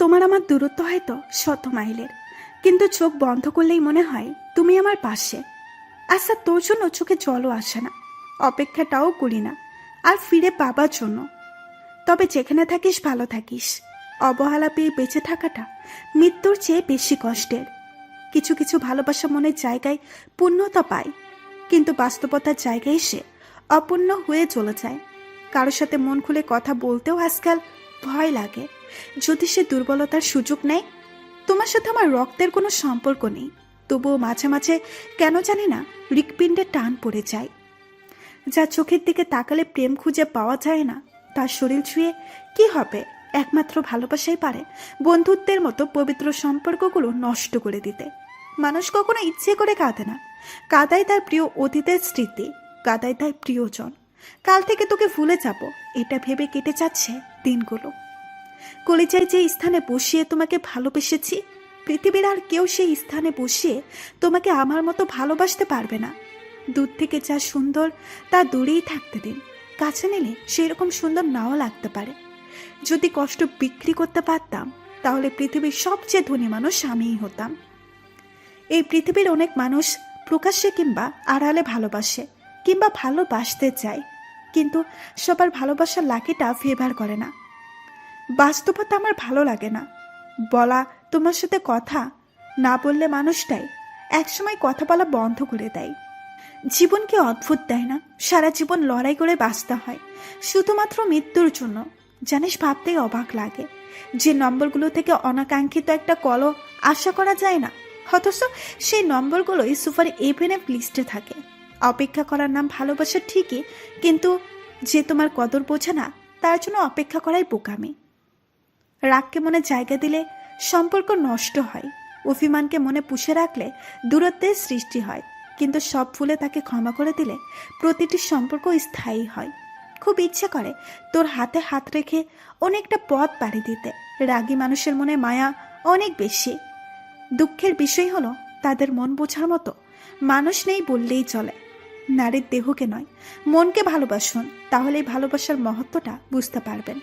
তোমার আমার দূরত্ব হয়তো শত মাইলের। কিন্তু চোখ বন্ধ করলেই মনে হয় তুমি আমার পাশে। আচ্ছা তোর জন্য চোখে জলও আসে না। অপেক্ষাটাও করি না, আর ফিরে পাবার জন্য। তবে যেখানে থাকিস, ভালো থাকিস। অবহেলা পেয়ে বেঁচে থাকাটা মৃত্যুর চেয়ে বেশি কষ্টের। কিছু কিছু ভালোবাসা মনের জায়গায় পূর্ণতা পায়, কিন্তু বাস্তবতার জায়গায় সে অপূর্ণ হয়ে চলে যায়। কারোর সাথে মন খুলে কথা বলতেও আজকাল ভয় লাগে। যদি সে দুর্বলতার সুযোগ নেয়, তোমার সাথে আমার রক্তের কোনো সম্পর্ক নেই। তবুও মাঝে মাঝে কেন জানি না হৃৎপিণ্ডে টান পড়ে যায়। যা চোখের দিকে তাকালে প্রেম খুঁজে পাওয়া যায় না। তার শরীর ছুঁয়ে কি হবে? একমাত্র ভালোবাসাই পারে বন্ধুত্বের মতো পবিত্র সম্পর্কগুলো নষ্ট করে দিতে। মানুষ কখনো ইচ্ছে করে কাঁদে না। কাদায় তার প্রিয় অতীতের স্মৃতি, কাদায় তার প্রিয়জন। কাল থেকে তোকে ভুলে যাব। এটা ভেবে কেটে যাচ্ছে দিনগুলো। কলিজায় যে স্থানে বসিয়ে তোমাকে ভালোবেসেছি, পৃথিবীর আর কেউ সেই স্থানে বসিয়ে তোমাকে আমার মতো ভালোবাসতে পারবে না। দূর থেকে যা সুন্দর, তা দূরেই থাকতে দিন। কাছে নিলে সেরকম সুন্দর নাও লাগতে পারে। যদি কষ্ট বিক্রি করতে পারতাম, তাহলে পৃথিবীর সবচেয়ে ধনী মানুষ আমিই হতাম। এই পৃথিবীর অনেক মানুষ প্রকাশ্যে কিংবা আড়ালে ভালোবাসে, কিংবা ভালোবাসতে চায়। কিন্তু সবার ভালোবাসার লাকিটা ফেভার করে না। বাস্তবতা আমার ভালো লাগে না। বলা তোমার সাথে কথা, না বললে মানুষটাই একসময় কথা বলা বন্ধ করে দেয়। জীবনকে অদ্ভুত দেয় না, সারা জীবন লড়াই করে বাঁচতে হয়। শুধুমাত্র মৃত্যুর জন্য, জানিস ভাবতেই অবাক লাগে। যে নম্বরগুলো থেকে অনাকাঙ্ক্ষিত একটা কলও আশা করা যায় না। অথচ সেই নম্বরগুলোই সুপার এভেনএফ লিস্টে থাকে। অপেক্ষা করার নাম ভালোবাসা ঠিকই, কিন্তু যে তোমার কদর বোঝে না, তার জন্য অপেক্ষা করাই বোকামি। রাগকে মনে জায়গা দিলে সম্পর্ক নষ্ট হয়। অভিমানকে মনে পুষে রাখলে দূরত্বের সৃষ্টি হয়। কিন্তু সব ফুলে তাকে ক্ষমা করে দিলে প্রতিটি সম্পর্ক স্থায়ী হয়। খুব ইচ্ছে করে তোর হাতে হাত রেখে অনেকটা পথ পাড়ি দিতে। রাগী মানুষের মনে মায়া অনেক বেশি। দুঃখের বিষয় হলো, তাদের মন বোঝার মতো মানুষ নেই বললেই চলে। নারীর দেহকে নয়, মনকে ভালোবাসুন। তাহলেই ভালোবাসার মহত্বটা বুঝতে পারবেন।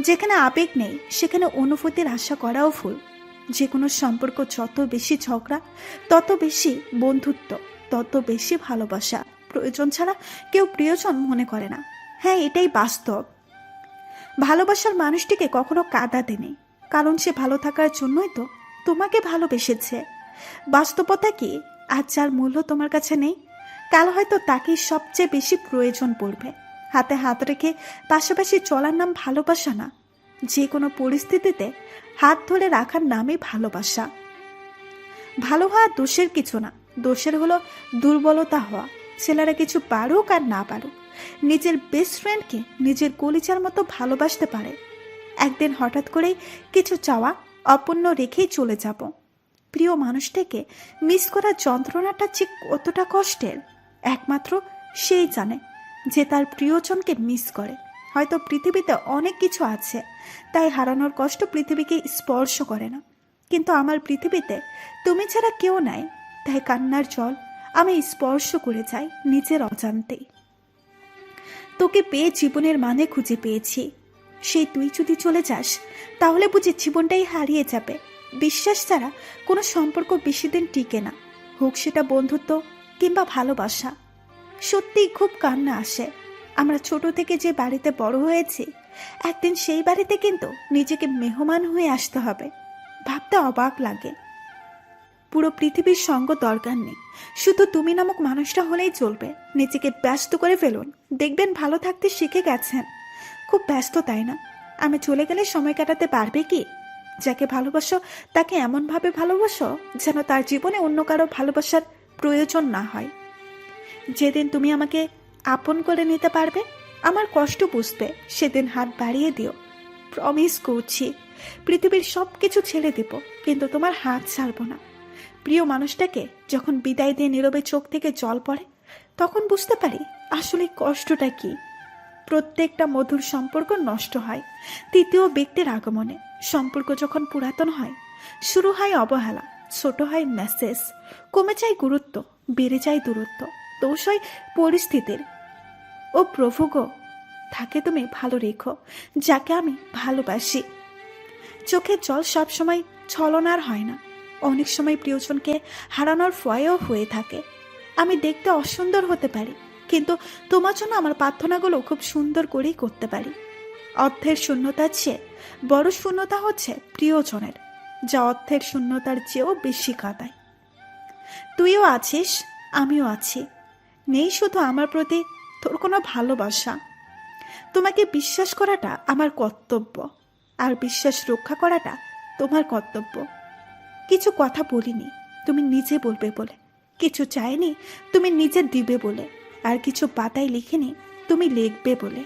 যেখানে আবেগ নেই, সেখানে অনুভূতির আশা করাও ভুল। যে কোনো সম্পর্ক যত বেশি ঝগড়া, তত বেশি বন্ধুত্ব, তত বেশি ভালোবাসা প্রয়োজন ছাড়া কেউ প্রিয়জন মনে করে না। হ্যাঁ এটাই বাস্তব। ভালোবাসার মানুষটিকে কখনো কাঁদাতে নেই কারণ সে ভালো থাকার জন্যই তো তোমাকে ভালোবেসেছে। বাস্তবতা কি? আজ যার মূল্য তোমার কাছে নেই, কাল হয়তো তাকেই সবচেয়ে বেশি প্রয়োজন পড়বে। হাতে হাত রেখে পাশাপাশি চলার নাম ভালোবাসা না। যে কোনো পরিস্থিতিতে হাত ধরে রাখার নামই ভালোবাসা। ভালো হওয়া দোষের কিছু না। দোষের হলো দুর্বলতা হওয়া। ছেলেরা কিছু পারুক আর না পারুক। নিজের বেস্ট ফ্রেন্ডকে নিজের কলিচার মতো ভালোবাসতে পারে। একদিন হঠাৎ করেই কিছু চাওয়া অপূর্ণ রেখেই চলে যাব। প্রিয় মানুষটাকে মিস করার যন্ত্রণাটা ঠিক কতটা কষ্টের? একমাত্র সেই জানে। যে তার প্রিয়জনকে মিস করে। হয়তো পৃথিবীতে অনেক কিছু আছে, তাই হারানোর কষ্ট পৃথিবীকে স্পর্শ করে না। কিন্তু আমার পৃথিবীতে তুমি ছাড়া কেউ নাই, তাই কান্নার জল আমি স্পর্শ করে যাই নিজের অজান্তেই। তোকে পেয়ে জীবনের মানে খুঁজে পেয়েছি। সেই তুই যদি চলে যাস, তাহলে বুঝি জীবনটাই হারিয়ে যাবে। বিশ্বাস ছাড়া কোনো সম্পর্ক বেশি দিন টিকে না। হোক সেটা বন্ধুত্ব কিংবা ভালোবাসা। সত্যিই খুব কান্না আসে। আমরা ছোট থেকে যে বাড়িতে বড় হয়েছি, একদিন সেই বাড়িতে কিন্তু নিজেকে মেহমান হয়ে আসতে হবে। ভাবতে অবাক লাগে। পুরো পৃথিবীর সঙ্গ দরকার নেই। শুধু তুমি নামক মানুষটা হলেই চলবে। নিজেকে ব্যস্ত করে ফেলুন। দেখবেন ভালো থাকতে শিখে গেছেন। খুব ব্যস্ত তাই না? আমি চলে গেলে সময় কাটাতে পারবে কি? যাকে ভালোবাসো, তাকে এমনভাবে ভালোবাসো যেন তার জীবনে অন্য কারও ভালোবাসার প্রয়োজন না হয়। যেদিন তুমি আমাকে আপন করে নিতে পারবে, আমার কষ্ট বুঝবে। সেদিন হাত বাড়িয়ে দিও। প্রমিস করছি, পৃথিবীর সব কিছু ছেড়ে দেব, কিন্তু তোমার হাত ছাড়বো না। প্রিয় মানুষটাকে যখন বিদায় দিয়ে নীরবে চোখ থেকে জল পড়ে, তখন বুঝতে পারি আসলে কষ্টটা কি। প্রত্যেকটা মধুর সম্পর্ক নষ্ট হয়, তৃতীয় ব্যক্তির আগমনে। সম্পর্ক যখন পুরাতন হয়, শুরু হয় অবহেলা, ছোট হয় মেসেজ কমে যায় গুরুত্ব, বেড়ে যায় দূরত্ব। দোষ পরিস্থিতির। ও প্রভু গো থাকে তুমি ভালো রেখো, যাকে আমি ভালোবাসি। চোখের জল সবসময় ছলনার হয় না। অনেক সময় প্রিয়জনকে হারানোর ভয়েও হয়ে থাকে। আমি দেখতে অসুন্দর হতে পারি, কিন্তু তোমার জন্য আমার প্রার্থনাগুলো খুব সুন্দর করেই করতে পারি। অর্থের শূন্যতার চেয়ে, বড় শূন্যতা হচ্ছে প্রিয়জনের, যা অর্থের শূন্যতার চেয়েও বেশি কাঁদায়। তুইও আছিস, আমিও আছি। নেই শুধু আমার প্রতি তোর কোনো ভালোবাসা। তোমাকে বিশ্বাস করাটা আমার কর্তব্য আর বিশ্বাস রক্ষা করাটা তোমার কর্তব্য। কিছু কথা বলিনি, তুমি নিজে বলবে বলে। কিছু চাইনি, তুমি নিজে দিবে বলে। আর কিছু পাতায় লিখিনি, তুমি লিখবে বলে।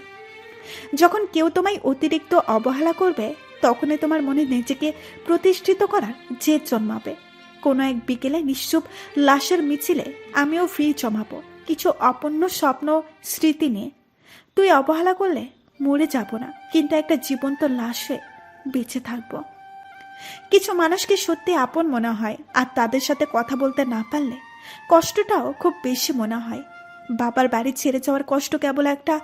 যখন কেউ তোমায় অতিরিক্ত অবহেলা করবে, তখনই তোমার মনে নিজেকে প্রতিষ্ঠিত করার জেদ জন্মাবে। কোনো এক বিকেলে নিশ্চুপ লাশের মিছিলে আমিও ফ্রি জমাবো। কিছু অপন্ন স্বপ্ন স্মৃতি নিয়ে। তুই অবহেলা করলে মরে যাব না, কিন্তু একটা জীবন্ত লাশে বেঁচে থাকব। কিছু মানুষকে সত্যি আপন মনে হয়, আর তাদের সাথে কথা বলতে না পারলে কষ্টটাও খুব বেশি মনে হয়। বাবার বাড়ি ছেড়ে যাওয়ার কষ্ট কেবল একটা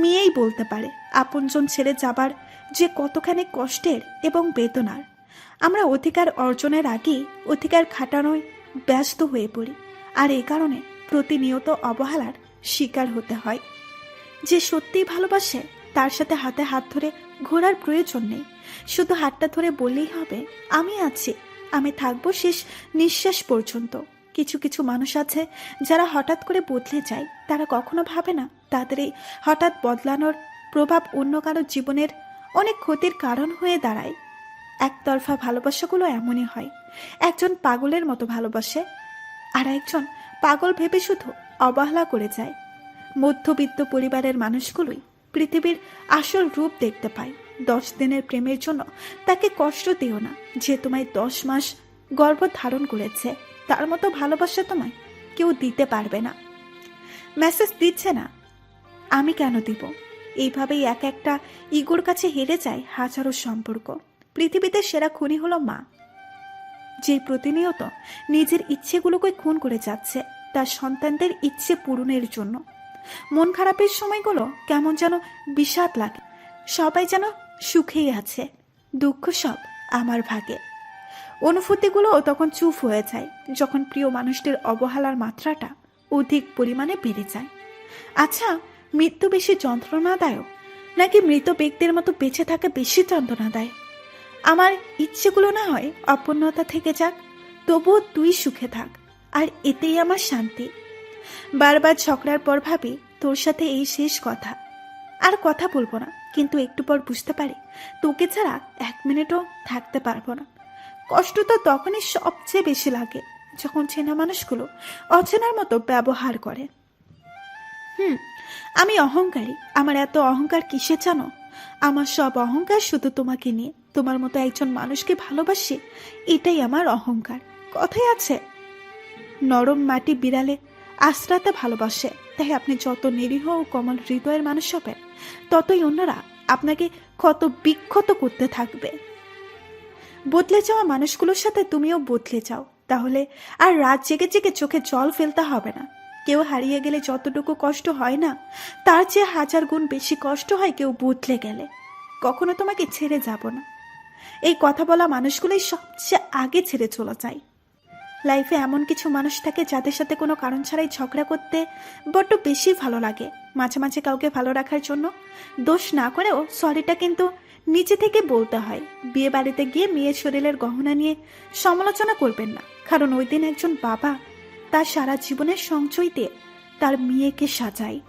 মেয়েই বলতে পারে, আপনজন ছেড়ে যাবার যে কতখানি কষ্টের এবং বেদনার। আমরা অধিকার অর্জনের আগেই অধিকার খাটানোয় ব্যস্ত হয়ে পড়ি, আর এই কারণে প্রতিনিয়ত অবহেলার শিকার হতে হয়। যে সত্যিই ভালোবাসে, তার সাথে হাতে হাত ধরে ঘোরার প্রয়োজন নেই। শুধু হাতটা ধরে বললেই হবে, আমি আছি, আমি থাকব শেষ নিঃশ্বাস পর্যন্ত। কিছু কিছু মানুষ আছে, যারা হঠাৎ করে বদলে যায়। তারা কখনো ভাবে না, তাদের এই হঠাৎ বদলানোর প্রভাব অন্য কারও জীবনের অনেক ক্ষতির কারণ হয়ে দাঁড়ায়। একতরফা ভালোবাসাগুলো এমনই হয়। একজন পাগলের মতো ভালোবাসে আর একজন পাগল ভেবে শুধু অবহেলা করে যায়। মধ্যবিত্ত পরিবারের মানুষগুলোই পৃথিবীর আসল রূপ দেখতে পায়। দশ দিনের প্রেমের জন্য তাকে কষ্ট দিও না, যে তোমায় দশ মাস গর্ভ ধারণ করেছে। তার মতো ভালোবাসা তোমায় কেউ দিতে পারবে না। মেসেজ দিচ্ছে না, আমি কেন দিব? এইভাবেই এক একটা ইগোর কাছে হেরে যায় হাজারো সম্পর্ক। পৃথিবীতে সেরা খুনি হলো মা। যে প্রতিনিয়ত নিজের ইচ্ছেগুলোকে খুন করে যাচ্ছে তার সন্তানদের ইচ্ছে পূরণের জন্য। মন খারাপের সময়গুলো কেমন যেন বিষাদ লাগে। সবাই যেন সুখেই আছে। দুঃখ সব আমার ভাগে। অনুভূতিগুলো তখন চুপ হয়ে যায়, যখন প্রিয় মানুষদের অবহেলার মাত্রাটা অধিক পরিমাণে বেড়ে যায়। আচ্ছা মৃত্যু বেশি যন্ত্রণাদায়ক, নাকি মৃত ব্যক্তির মতো বেঁচে থাকা বেশি যন্ত্রণাদায়ক? আমার ইচ্ছেগুলো না হয় অপূর্ণতা থেকে যাক, তবুও তুই সুখে থাক। আর এতেই আমার শান্তি। বারবার ঝগড়ার পর ভাবি, তোর সাথে এই শেষ কথা। আর কথা বলব না, কিন্তু একটু পর বুঝতে পারি, তোকে ছাড়া এক মিনিটও থাকতে পারব না। কষ্ট তো তখনই সবচেয়ে বেশি লাগে, যখন চেনা মানুষগুলো অচেনার মতো ব্যবহার করে। হুম, আমি অহংকারী। আমার এত অহংকার কিসে জানো? আমার সব অহংকার শুধু তোমাকে নিয়ে। তোমার মতো একজন মানুষকে ভালোবাসি, এটাই আমার অহংকার। কথাই আছে নরম মাটি বিড়ালে আশ্রাতে ভালোবাসে। তাই আপনি যত নিরীহ ও কমল হৃদয়ের মানুষ হবেন, ততই অন্যরা আপনাকে কত বিক্ষত করতে থাকবে। বদলে যাওয়া মানুষগুলোর সাথে তুমিও বদলে যাও। তাহলে আর রাত জেগে জেগে চোখে জল ফেলতে হবে না। কেউ হারিয়ে গেলে যতটুকু কষ্ট হয় না, তার চেয়ে হাজার গুণ বেশি কষ্ট হয় কেউ বদলে গেলে। কখনো তোমাকে ছেড়ে যাব না। এই কথা বলা মানুষগুলোই সবচেয়ে আগে ছেড়ে চলে যায়। লাইফে এমন কিছু মানুষ থাকে যাদের সাথে কোনো কারণ ছাড়াই ঝগড়া করতে বড্ড বেশি ভালো লাগে। মাঝে মাঝে কাউকে ভালো রাখার জন্য দোষ না করেও সরিটা কিন্তু নিচে থেকে বলতে হয়। বিয়ে বাড়িতে গিয়ে মেয়ের শরীরের গহনা নিয়ে সমালোচনা করবেন না। কারণ ওই দিন একজন বাবা তার সারা জীবনের সঞ্চয় দিয়ে তার মেয়েকে সাজায়।